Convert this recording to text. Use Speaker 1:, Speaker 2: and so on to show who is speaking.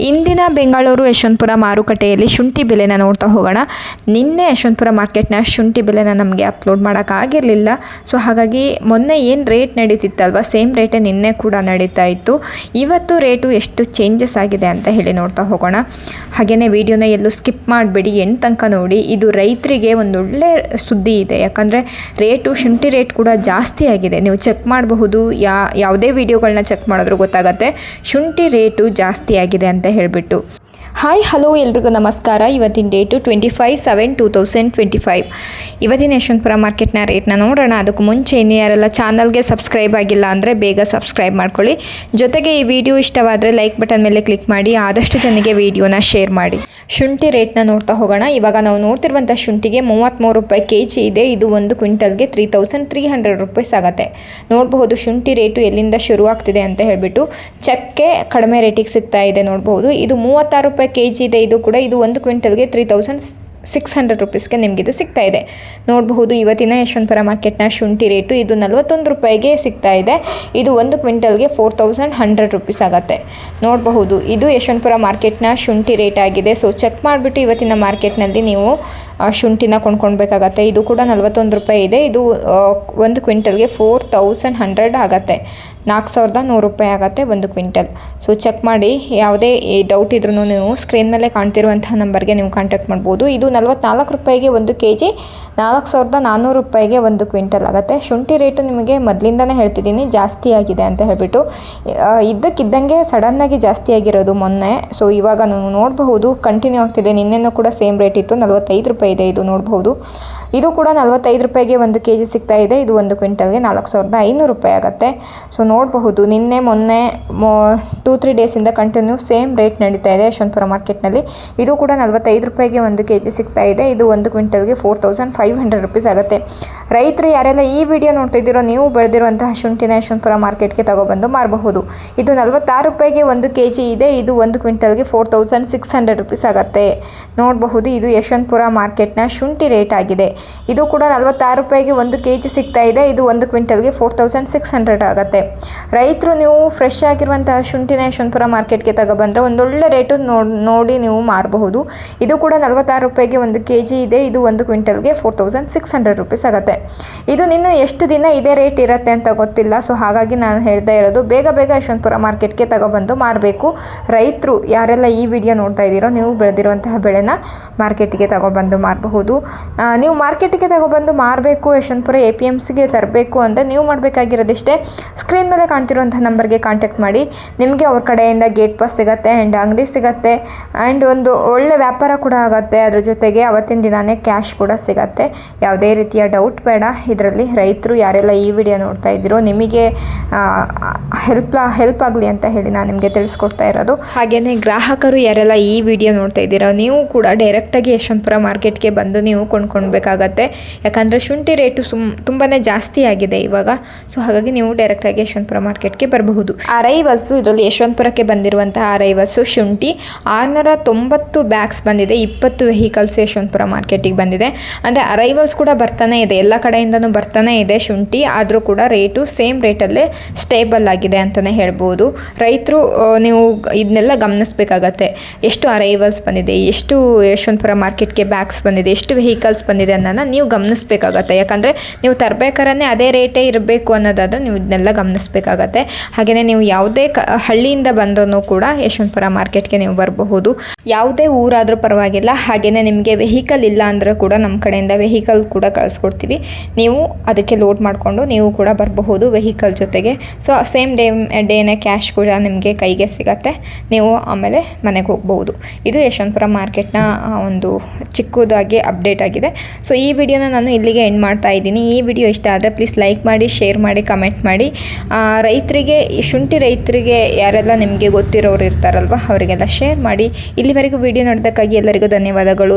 Speaker 1: ಇಂದಿನ ಬೆಂಗಳೂರು ಯಶವಂತಪುರ ಮಾರುಕಟ್ಟೆಯಲ್ಲಿ ಶುಂಠಿ ಬೆಲೆನ ನೋಡ್ತಾ ಹೋಗೋಣ. ನಿನ್ನೆ ಯಶವಂತಪುರ ಮಾರ್ಕೆಟ್ನ ಶುಂಠಿ ಬೆಲೆನ ನಮಗೆ ಅಪ್ಲೋಡ್ ಮಾಡೋಕ್ಕಾಗಿರಲಿಲ್ಲ. ಸೊ, ಹಾಗಾಗಿ ಮೊನ್ನೆ ಏನು ರೇಟ್ ನಡೀತಿತ್ತಲ್ವ? ಸೇಮ್ ರೇಟೇ ನಿನ್ನೆ ಕೂಡ ನಡೀತಾ ಇತ್ತು. ಇವತ್ತು ರೇಟು ಎಷ್ಟು ಚೇಂಜಸ್ ಆಗಿದೆ ಅಂತ ಹೇಳಿ ನೋಡ್ತಾ ಹೋಗೋಣ. ಹಾಗೆಯೇ ವಿಡಿಯೋನ ಎಲ್ಲೂ ಸ್ಕಿಪ್ ಮಾಡಬೇಡಿ. ಎಂಟು ತನಕ ನೋಡಿ. ಇದು ರೈತರಿಗೆ ಒಂದು ಒಳ್ಳೆ ಸುದ್ದಿ ಇದೆ. ಯಾಕಂದರೆ ರೇಟು, ಶುಂಠಿ ರೇಟ್ ಕೂಡ ಜಾಸ್ತಿ ಆಗಿದೆ. ನೀವು ಚೆಕ್ ಮಾಡಬಹುದು. ಯಾ, ಯಾವುದೇ ವಿಡಿಯೋಗಳನ್ನ ಚೆಕ್ ಮಾಡಿದ್ರೂ ಗೊತ್ತಾಗತ್ತೆ. ಶುಂಠಿ ರೇಟು ಜಾಸ್ತಿ ಆಗಿದೆ ಅಂತ ಹೇಳಿಬಿಟ್ಟು ಹಾಯ್, ಹಲೋ ಎಲ್ರಿಗೂ ನಮಸ್ಕಾರ. ಇವತ್ತಿನ date twenty five seven two thousand twenty five ಇವತ್ತಿನ ಯಶವಂತಪುರ ಮಾರ್ಕೆಟ್ನ ರೇಟ್ನ ನೋಡೋಣ. ಅದಕ್ಕೂ ಮುಂಚೆ ಇನ್ನು ಯಾರೆಲ್ಲ ಚಾನಲ್ಗೆ ಸಬ್ಸ್ಕ್ರೈಬ್ ಆಗಿಲ್ಲ ಅಂದರೆ ಬೇಗ ಸಬ್ಸ್ಕ್ರೈಬ್ ಮಾಡ್ಕೊಳ್ಳಿ. ಜೊತೆಗೆ ಈ ವಿಡಿಯೋ ಇಷ್ಟವಾದರೆ ಲೈಕ್ ಬಟನ್ ಮೇಲೆ ಕ್ಲಿಕ್ ಮಾಡಿ, ಆದಷ್ಟು ಜನಕ್ಕೆ ವಿಡಿಯೋನ ಶೇರ್ ಮಾಡಿ. ಶುಂಠಿ ರೇಟ್ನ ನೋಡ್ತಾ ಹೋಗೋಣ. ಇವಾಗ ನಾವು ನೋಡ್ತಿರುವಂಥ ಶುಂಠಿಗೆ ಮೂವತ್ತ್ಮೂರು ರೂಪಾಯಿ ಕೆ ಜಿ ಇದೆ. ಇದು ಒಂದು ಕ್ವಿಂಟಲ್ಗೆ three thousand three hundred rupees ಆಗುತ್ತೆ. ನೋಡಬಹುದು ಶುಂಠಿ ರೇಟು ಎಲ್ಲಿಂದ ಶುರುವಾಗ್ತಿದೆ ಅಂತ ಹೇಳಿಬಿಟ್ಟು, ಚಕ್ಕೆ ಕಡಿಮೆ ರೇಟಿಗೆ ಸಿಗ್ತಾ ಇದೆ ನೋಡಬಹುದು. ಇದು ಮೂವತ್ತಾರು ರೂಪಾಯಿ ಕೆ ಜಿ ಇದೆ. ಇದು ಕೂಡ ಇದು ಒಂದು ಕ್ವಿಂಟಲ್ಗೆ ತ್ರೀ ತೌಸಂಡ್ ಸಿಕ್ಸ್ ಹಂಡ್ರೆಡ್ ರುಪೀಸ್ಗೆ ನಿಮಗಿದು ಸಿಗ್ತಾ ಇದೆ. ನೋಡಬಹುದು, ಇವತ್ತಿನ ಯಶವಂತಪುರ ಮಾರ್ಕೆಟ್ನ ಶುಂಠಿ ರೇಟು ಇದು ನಲವತ್ತೊಂದು ರೂಪಾಯಿಗೆ ಸಿಗ್ತಾ ಇದೆ. ಇದು ಒಂದು ಕ್ವಿಂಟಲ್ಗೆ ಫೋರ್ ತೌಸಂಡ್ ಹಂಡ್ರೆಡ್ ರುಪೀಸ್ ಆಗುತ್ತೆ. ನೋಡಬಹುದು, ಇದು ಯಶವಂತಪುರ ಮಾರ್ಕೆಟ್ನ ಶುಂಠಿ ರೇಟ್ ಆಗಿದೆ. ಸೊ, ಚೆಕ್ ಮಾಡಿಬಿಟ್ಟು ಇವತ್ತಿನ ಮಾರ್ಕೆಟ್ನಲ್ಲಿ ನೀವು ಶುಂಠಿನ ಕೊಂಡ್ಕೊಳ್ಬೇಕಾಗತ್ತೆ. ಇದು ಕೂಡ ನಲವತ್ತೊಂದು ರೂಪಾಯಿ ಇದೆ. ಇದು ಒಂದು ಕ್ವಿಂಟಲ್ಗೆ ಫೋರ್ ತೌಸಂಡ್ ಹಂಡ್ರೆಡ್ ಆಗುತ್ತೆ. ನಾಲ್ಕು ಸಾವಿರದ ನೂರು ರೂಪಾಯಿ ಆಗುತ್ತೆ ಒಂದು ಕ್ವಿಂಟಲ್. ಸೊ, ಚೆಕ್ ಮಾಡಿ. ಯಾವುದೇ ಡೌಟ್ ಇದ್ರೂ ನೀವು ಸ್ಕ್ರೀನ್ ಮೇಲೆ ಕಾಣ್ತಿರುವಂತಹ ನಂಬರ್ಗೆ ನೀವು ಕಾಂಟ್ಯಾಕ್ಟ್ ಮಾಡ್ಬೋದು. ಇದು ನಲ್ವತ್ನಾಲ್ಕು ರೂಪಾಯಿಗೆ ಒಂದು ಕೆ ಜಿ ನಾಲ್ಕು ಸಾವಿರದ ನಾನ್ನೂರು ರೂಪಾಯಿಗೆ ಒಂದು ಕ್ವಿಂಟಲ್. ಆಗುತ್ತೆ, ಶುಂಠಿ ರೇಟು ನಿಮಗೆ ಮೊದಲಿಂದನೇ ಹೇಳ್ತಿದ್ದೀನಿ, ಜಾಸ್ತಿ ಆಗಿದೆ ಅಂತ ಹೇಳಿಬಿಟ್ಟು. ಇದ್ದಕ್ಕಿದ್ದಂಗೆ ಸಡನ್ನಾಗಿ ಜಾಸ್ತಿ ಆಗಿರೋದು ಮೊನ್ನೆ. ಸೊ ಇವಾಗ ನೀವು ನೋಡಬಹುದು ಕಂಟಿನ್ಯೂ ಆಗ್ತಿದೆ. ನಿನ್ನೆನೂ ಕೂಡ ಸೇಮ್ ರೇಟ್ ಇತ್ತು, ನಲ್ವತ್ತೈದು ರೂಪಾಯಿ ಇದೆ ಇದು ನೋಡಬಹುದು. ಇದು ಕೂಡ ನಲ್ವತ್ತೈದು ರೂಪಾಯಿಗೆ ಒಂದು ಕೆ ಜಿ ಸಿಗ್ತಾ ಇದೆ, ಇದು ಒಂದು ಕ್ವಿಂಟಲ್ಗೆ ನಾಲ್ಕು ಸಾವಿರದ ಐನೂರು ರೂಪಾಯಿ ಆಗುತ್ತೆ. ಸೊ ನೋಡಬಹುದು, ನಿನ್ನೆ, ಮೊನ್ನೆ ಟೂ ತ್ರೀ ಡೇಸಿಂದ ಕಂಟಿನ್ಯೂ ಸೇಮ್ ರೇಟ್ ನಡೀತಾ ಇದೆ ಯಶವಂತಪುರ ಮಾರ್ಕೆಟ್ನಲ್ಲಿ ಇದು ಕೂಡ ನಲ್ವತ್ತೈದು ರೂಪಾಯಿಗೆ ಒಂದು ಕೆ ಜಿ ಇದೆ. ಇದು ಒಂದು ಕ್ವಿಂಟಲ್ಗೆ four thousand five hundred rupees ಆಗುತ್ತೆ. ರೈತರು ಯಾರೆಲ್ಲ ಈ ವಿಡಿಯೋ ನೋಡ್ತಾ ಇದ್ದೀರೋ ನೀವು ಬೆಳೆದಿರುವಂತಹ ಶುಂಠಿನ ಯಶವಂತಪುರ ಮಾರ್ಕೆಟ್ಗೆ ತಗೊಬಂದು ಮಾರಬಹುದು. ಇದು ನಲವತ್ತಾರು ರೂಪಾಯಿಗೆ ಒಂದು ಕೆ ಜಿ ಇದೆ. ಇದು ಒಂದು ಕ್ವಿಂಟಲ್ಗೆ four thousand six hundred rupees ಆಗುತ್ತೆ. ನೋಡಬಹುದು, ಇದು ಯಶವಂತಪುರ ಮಾರ್ಕೆಟ್ನ ಶುಂಠಿ ರೇಟ್ ಆಗಿದೆ. ಇದು ಕೂಡ ನಲವತ್ತಾರು ರೂಪಾಯಿಗೆ ಒಂದು ಕೆ ಜಿ ಸಿಗ್ತಾ ಇದೆ. ಇದು ಒಂದು ಕ್ವಿಂಟಲ್ಗೆ ಫೋರ್ ತೌಸಂಡ್ ಸಿಕ್ಸ್ ಹಂಡ್ರೆಡ್ ಆಗುತ್ತೆ. ರೈತರು ನೀವು ಫ್ರೆಶ್ ಆಗಿರುವಂತಹ ಶುಂಠಿನ ಯಶವಂತಪುರ ಮಾರ್ಕೆಟ್ಗೆ ತಗೊಬಂದರೆ ಒಂದೊಳ್ಳೆ ರೇಟು ನೋಡಿ ನೀವು ಮಾರಬಹುದು. ಇದು ಕೂಡ ನಲವತ್ತಾರು ರೂಪಾಯಿಗೆ ಒಂದು ಕೆ ಜಿ ಇದೆ, ಇದು ಒಂದು ಕ್ವಿಂಟಲ್ಗೆ four thousand six hundred rupees ಆಗುತ್ತೆ. ಇದು ನಿನ್ನ ಎಷ್ಟು ದಿನ ಇದೇ ರೇಟ್ ಇರುತ್ತೆ ಅಂತ ಗೊತ್ತಿಲ್ಲ, ಸೊ ಹಾಗಾಗಿ ನಾನು ಹೇಳ್ತಾ ಇರೋದು, ಬೇಗ ಬೇಗ ಯಶವಂತಪುರ ಮಾರ್ಕೆಟ್ಗೆ ತಗೊಬಂದು ಮಾರಬೇಕು. ರೈತರು ಯಾರೆಲ್ಲ ಈ ವಿಡಿಯೋ ನೋಡ್ತಾ ಇದ್ದೀರೋ, ನೀವು ಬೆಳೆದಿರುವಂತಹ ಬೆಳೆನ ಮಾರ್ಕೆಟಿಗೆ ತಗೊಬಂದು ಮಾರಬಹುದು. ನೀವು ಮಾರ್ಕೆಟಿಗೆ ತಗೊಬಂದು ಮಾರಬೇಕು, ಯಶವಂತಪುರ ಎ ಪಿ ಎಂ ಸಿಗೆ ತರಬೇಕು ಅಂದರೆ ನೀವು ಮಾಡಬೇಕಾಗಿರೋದಿಷ್ಟೇ. ಸ್ಕ್ರೀನ್ ಮೇಲೆ ಕಾಣ್ತಿರುವಂಥ ನಂಬರ್ಗೆ ಕಾಂಟ್ಯಾಕ್ಟ್ ಮಾಡಿ. ನಿಮಗೆ ಅವ್ರ ಕಡೆಯಿಂದ ಗೇಟ್ ಪಾಸ್ ಸಿಗುತ್ತೆ, ಆ್ಯಂಡ್ ಅಂಗಡಿ ಸಿಗುತ್ತೆ, ಆ್ಯಂಡ್ ಒಂದು ಒಳ್ಳೆ ವ್ಯಾಪಾರ ಕೂಡ ಆಗುತ್ತೆ, ಅದ್ರ ಜೊತೆಗೆ ಅವತ್ತಿನ ದಿನಾನೇ ಕ್ಯಾಶ್ ಕೂಡ ಸಿಗತ್ತೆ. ಯಾವುದೇ ರೀತಿಯ ಡೌಟ್ ಬೇಡ. ಇದರಲ್ಲಿ ರೈತರು ಯಾರೆಲ್ಲ ಈ ವಿಡಿಯೋ ನೋಡ್ತಾ ಇದ್ದೀರೋ ನಿಮಗೆ ಹೆಲ್ಪ್ ಹೆಲ್ಪ್ ಆಗಲಿ ಅಂತ ಹೇಳಿ ನಾನು ನಿಮಗೆ ತಿಳಿಸ್ಕೊಡ್ತಾ ಇರೋದು. ಹಾಗೆಯೇ ಗ್ರಾಹಕರು ಯಾರೆಲ್ಲ ಈ ವಿಡಿಯೋ ನೋಡ್ತಾ ಇದ್ದೀರೋ, ನೀವು ಕೂಡ ಡೈರೆಕ್ಟಾಗಿ ಯಶವಂತಪುರ ಮಾರ್ಕೆಟ್ಗೆ ಬಂದು ನೀವು ಕೊಂಡ್ಕೊಳ್ಬೇಕಾಗತ್ತೆ. ಯಾಕಂದರೆ ಶುಂಠಿ ರೇಟು ಸುಮ್ ತುಂಬಾ ಜಾಸ್ತಿ ಆಗಿದೆ ಇವಾಗ. ಸೊ ಹಾಗಾಗಿ ನೀವು ಡೈರೆಕ್ಟಾಗಿ ಯಶವಂತಪುರ ಮಾರ್ಕೆಟ್ಗೆ ಬರಬಹುದು. ಆ ಅರೈವಲ್ಸು ಇದರಲ್ಲಿ ಯಶವಂತಪುರಕ್ಕೆ ಬಂದಿರುವಂತಹ ಅರೈವಲ್ಸು ಶುಂಠಿ ಆರುನೂರ ತೊಂಬತ್ತು ಬ್ಯಾಗ್ಸ್ ಬಂದಿದೆ. ಇಪ್ಪತ್ತು ವೆಹಿಕಲ್ಸ್ ಯಶವಂತಪುರ ಮಾರ್ಕೆಟಿಗೆ ಬಂದಿದೆ. ಅಂದರೆ ಅರೈವಲ್ಸ್ ಕೂಡ ಬರ್ತಾನೆ ಇದೆ. ಎಲ್ಲ ಕಡೆಯಿಂದನೂ ಬರ್ತಾನೆ ಇದೆ ಶುಂಠಿ. ಆದರೂ ಕೂಡ ರೇಟು ಸೇಮ್ ರೇಟಲ್ಲೇ ಸ್ಟೇಬಲ್ ಆಗಿದೆ ಅಂತಲೇ ಹೇಳ್ಬೋದು. ರೈತರು ನೀವು ಇದನ್ನೆಲ್ಲ ಗಮನಿಸಬೇಕಾಗತ್ತೆ. ಎಷ್ಟು ಅರೈವಲ್ಸ್ ಬಂದಿದೆ, ಎಷ್ಟು ಯಶವಂತಪುರ ಮಾರ್ಕೆಟ್ಗೆ ಬ್ಯಾಗ್ಸ್ ಬಂದಿದೆ, ಎಷ್ಟು ವೆಹಿಕಲ್ಸ್ ಬಂದಿದೆ ಅನ್ನೋದನ್ನ ನೀವು ಗಮನಿಸಬೇಕಾಗತ್ತೆ. ಯಾಕಂದರೆ ನೀವು ತರಬೇಕಾರೇ ಅದೇ ರೇಟೇ ಇರಬೇಕು ಅನ್ನೋದಾದರೆ ನೀವು ಇದನ್ನೆಲ್ಲ ಗಮನಿಸಬೇಕಾಗತ್ತೆ. ಹಾಗೆಯೇ ನೀವು ಯಾವುದೇ ಕ, ಹಳ್ಳಿಯಿಂದ ಬಂದರೂ ಕೂಡ ಯಶವಂತಪುರ ಮಾರ್ಕೆಟ್ಗೆ ನೀವು ಬರಬಹುದು. ಯಾವುದೇ ಊರಾದರೂ ಪರವಾಗಿಲ್ಲ. ಹಾಗೆಯೇ ನಿಮಗೆ ವೆಹಿಕಲ್ ಇಲ್ಲ ಅಂದರೆ ಕೂಡ ನಮ್ಮ ಕಡೆಯಿಂದ ವೆಹಿಕಲ್ ಕೂಡ ಕಳಿಸ್ಕೊಡ್ತೀವಿ. ನೀವು ಅದಕ್ಕೆ ಲೋಡ್ ಮಾಡಿಕೊಂಡು ನೀವು ಕೂಡ ಬರಬಹುದು ವೆಹಿಕಲ್ ಜೊತೆಗೆ. ಸೊ ಸೇಮ್ ಡೇ ಡೇನೇ ಕ್ಯಾಶ್ ಕೂಡ ನಿಮಗೆ ಕೈಗೆ ಸಿಗತ್ತೆ. ನೀವು ಆಮೇಲೆ ಮನೆಗೆ ಹೋಗ್ಬೋದು ಇದು ಯಶವಂತಪುರ ಮಾರ್ಕೆಟ್ನ ಒಂದು ಚಿಕ್ಕದಾಗಿ ಅಪ್ಡೇಟ್ ಆಗಿದೆ. ಸೊ ಈ ವಿಡಿಯೋನ ನಾನು ಇಲ್ಲಿಗೆ ಎಂಡ್ ಮಾಡ್ತಾ ಇದ್ದೀನಿ. ಈ ವಿಡಿಯೋ ಇಷ್ಟ ಆದರೆ ಪ್ಲೀಸ್ ಲೈಕ್ ಮಾಡಿ ಶೇರ್ ಮಾಡಿ ಕಮೆಂಟ್ ಮಾಡಿ. ರೈತರಿಗೆ, ಶುಂಠಿ ರೈತರಿಗೆ ಯಾರೆಲ್ಲ ನಿಮಗೆ ಗೊತ್ತಿರೋರು ಇರ್ತಾರಲ್ವ, ಅವರಿಗೆಲ್ಲ ಶೇರ್ ಮಾಡಿ. ಇಲ್ಲಿವರೆಗೂ ವಿಡಿಯೋ ನೋಡೋದಕ್ಕಾಗಿ ಎಲ್ಲರಿಗೂ ಧನ್ಯವಾದಗಳು.